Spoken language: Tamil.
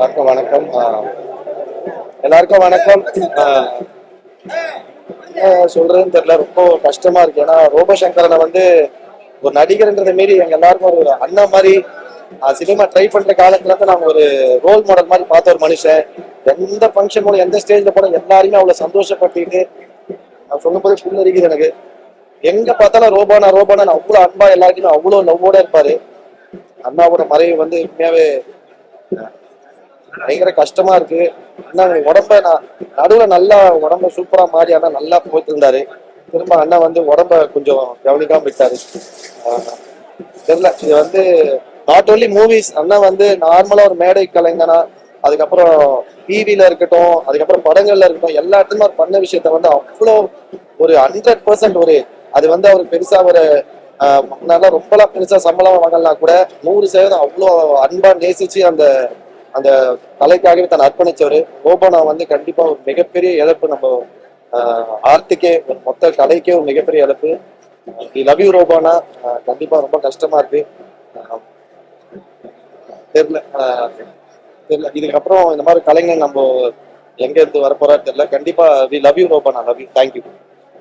எல்லாருக்கும் வணக்கம். ஆஹ் எல்லாருக்கும் வணக்கம். ஆஹ் என்ன சொல்றதுன்னு தெரியல ரொம்ப கஷ்டமா இருக்கு. ஏன்னா ரோபசங்கரனை வந்து ஒரு நடிகர்ன்றதை மீறி எங்க எல்லாருக்கும் ஒரு அண்ணன் மாதிரி சினிமா ட்ரை பண்ற காலத்துல இருந்து நாங்க ஒரு ரோல் மாடல் மாதிரி பார்த்த ஒரு மனுஷன். எந்த ஃபங்க்ஷன் போல எந்த ஸ்டேஜ்ல போன எல்லாருமே அவ்வளவு சந்தோஷப்பட்டுட்டு நான் சொல்லும் போது இருக்குது எனக்கு. எங்க பார்த்தாலும் ரோபானா ரோபானா அவ்வளவு அன்பா எல்லாருக்குமே அவ்வளவு லவ்வோட இருப்பாரு. அண்ணாவோட மறைவு வந்து உண்மையாவே பயங்கர கஷ்டமா இருக்கு. அண்ணா உடம்ப நான் நடுவுல நல்லா உடம்ப சூப்பரா மாறி அண்ணா நல்லா போயிட்டு இருந்தாரு திரும்ப அண்ணா வந்து உடம்ப கொஞ்சம் கவனிக்காம விட்டாரு. ஆஹ் தெரியல. இது வந்து நாட் ஓன்லி மூவிஸ் அண்ணா வந்து நார்மலா ஒரு மேடை கலைஞனா அதுக்கப்புறம் டிவில இருக்கட்டும் அதுக்கப்புறம் படங்கள்ல இருக்கட்டும் எல்லா இடத்துலயும் அவர் பண்ண விஷயத்த வந்து அவ்வளோ ஒரு ஹண்ட்ரட் பர்சன்ட் ஒரு அது வந்து அவர் பெருசா ஒரு ஆஹ் நல்லா ரொம்பலாம் பெருசா சம்பளம் வாங்கலாம் கூட நூறு சதவீதம் அவ்வளோ அன்பா நேசிச்சு அந்த அந்த கலைக்காகவே தன்னை அர்ப்பணிச்சவர். கோபனா வந்து கண்டிப்பா ஒரு மிகப்பெரிய இழப்பு. நம்ம ஆர்ட்டுக்கே ஒரு மொத்த கலைக்கே ஒரு மிகப்பெரிய இழப்பு. Love you Robana. கண்டிப்பா ரொம்ப கஷ்டமா இருக்கு. தெரியல. ஆஹ் தெரியல. இதுக்கப்புறம் இந்த மாதிரி கலைஞர் நம்ம எங்க இருந்து வரப்போறா தெரியல. கண்டிப்பா we love you Robana. Love you thank you